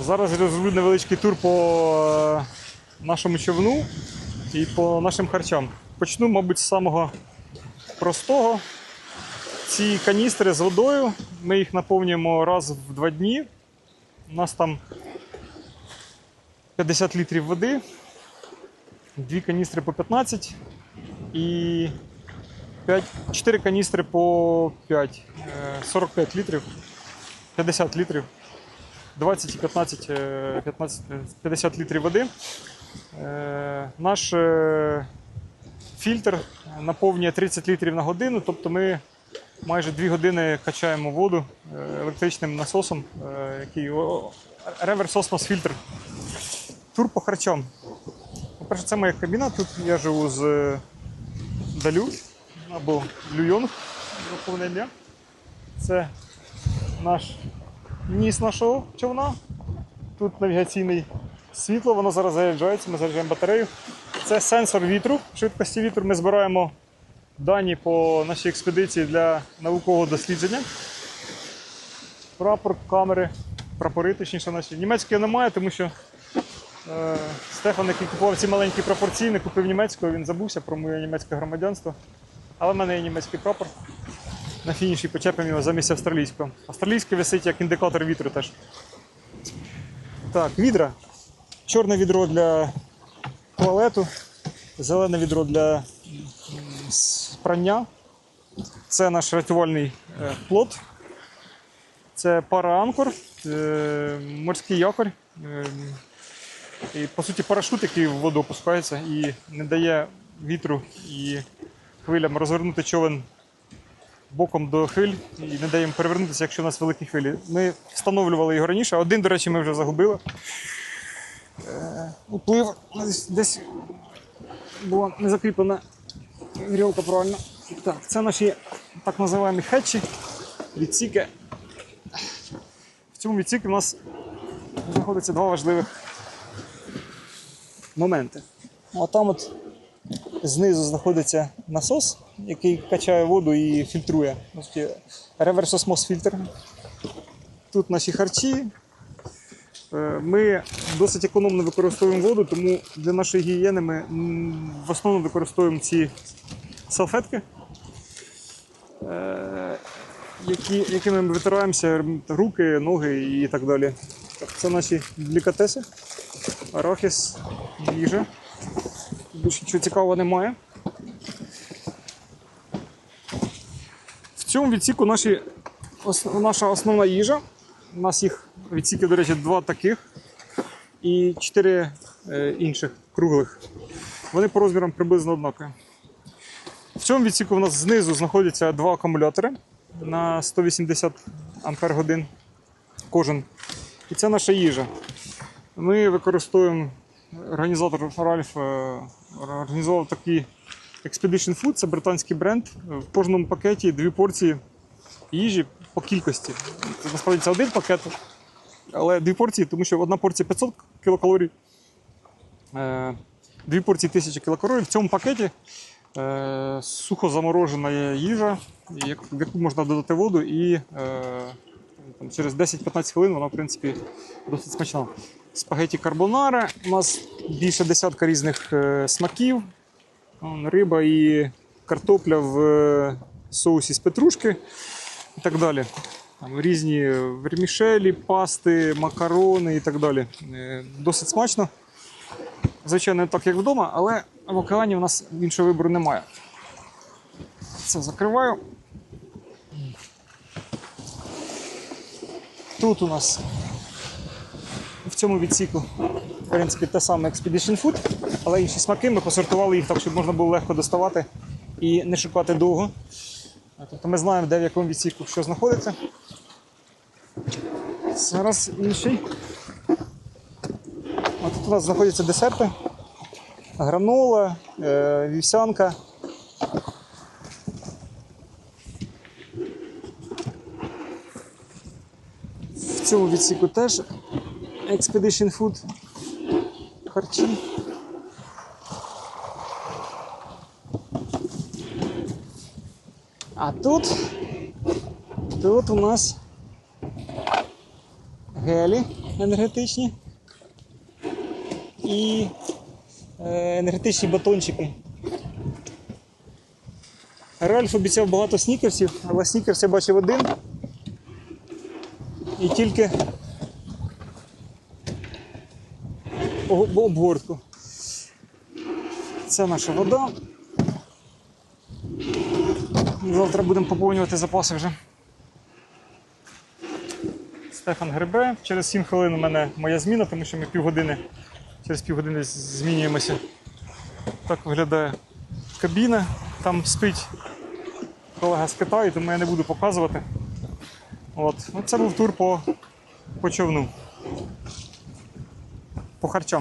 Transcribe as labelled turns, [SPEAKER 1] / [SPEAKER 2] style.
[SPEAKER 1] Зараз розроблю невеличкий тур по е, нашому човну і по нашим харчам. Почну, мабуть, з самого простого. Ці каністри з водою. Ми їх наповнюємо раз в два дні. У нас там 50 літрів води, дві каністри по 15 і 5, 4 каністри по 5, е, 45 літрів, 50 літрів. 20 і 15, е, 15, е, 50 літрів води. Е, Наш е, фільтр наповнює 30 літрів на годину, тобто ми майже 2 години качаємо воду е, електричним насосом, який реверс осмос фільтр. Тур по харчам. По-перше, це моя кабіна. Тут я живу з Далю або Люйонг, повне ім'я. Це наш ніс нашого човна. Тут навігаційне світло, воно зараз заряджається, ми заряджаємо батарею. Це сенсор вітру, швидкості вітру. Ми збираємо дані по нашій експедиції для наукового дослідження. Прапор, камери, прапори, точніше наші. Німецької немає, тому що е, Стефан, який купував ці маленькі прапорці, не купив німецького, він забувся про моє німецьке громадянство. Але в мене є німецький прапор. На фініші почепимо його замість австралійського. Австралійський висить як індикатор вітру теж. Так, відра. Чорне відро для туалету, зелене відро для прання. Це наш рятувальний е, плот. Це параанкор, е, морський якорь. Е, і, по суті, парашут, який в воду опускається і не дає вітру і хвилям розвернути човен боком до хвиль і не дає їм перевернутися, якщо у нас великі хвилі. Ми встановлювали його раніше. Один, до речі, ми вже загубили. Е, Уплив десь, десь була не закріплена вірьовка правильно. Так, це наші так називаємо хетчі, відсіки. В цьому відсіку у нас знаходиться два важливих моменти. А там от знизу знаходиться насос, який качає воду і фільтрує. Реверс осмос фільтр. Тут наші харчі. Е, Ми досить економно використовуємо воду, тому для нашої гігієни ми в основному використовуємо ці салфетки, е, які, якими ми витираємося руки, ноги і так далі. Це наші делікатеси, арахіс, їжа. Більше нічого цікавого немає. Цьому відсіку наші, ос- наша основна їжа. У нас їх відсіків, до речі, два таких і чотири е, інших круглих. Вони по розмірам приблизно однакові. В цьому відсіку у нас знизу знаходяться два акумулятори на 180 ампер годин кожен. І це наша їжа. Ми використовуємо організатор Ральф е, організував такий Expedition Food, це британський бренд. В кожному пакеті дві порції їжі по кількості. Це насправді це один пакет, але дві порції, тому що одна порція 500 кілокалорій, е, дві порції 1000 кілокалорій. В цьому пакеті е, сухо заморожена їжа, в яку можна додати воду, і е, там, через 10-15 хвилин вона, в принципі, досить смачна. Спагеті карбонара. У нас більше десятка різних смаків. Риба і картопля в е, соусі з петрушки і так далі. Там різні вермішелі, пасти, макарони і так далі. Е, Досить смачно. Звичайно, так, як вдома, але в океані у нас іншого вибору немає. Це закриваю. Тут у нас в цьому відсіку, в принципі, те саме Expedition Food, але інші смаки ми посортували їх так, щоб можна було легко доставати і не шукати довго. Тобто ми знаємо, де в якому відсіку що знаходиться. Зараз інший. А тут у нас знаходяться десерти, гранола, е, вівсянка. В цьому відсіку теж Expedition Food харчі. А тут, тут у нас гелі енергетичні і е, енергетичні батончики. Ральф обіцяв багато снікерсів, але снікерс я бачив один. І тільки обгортку. Це наша вода. Завтра будемо поповнювати запаси вже. Стефан грибе. Через 7 хвилин у мене моя зміна, тому що ми півгодини, через півгодини змінюємося. Так виглядає кабіна. Там спить колега з Китаю, тому я не буду показувати. От. Ну, Це був тур по, по човну. По харчам.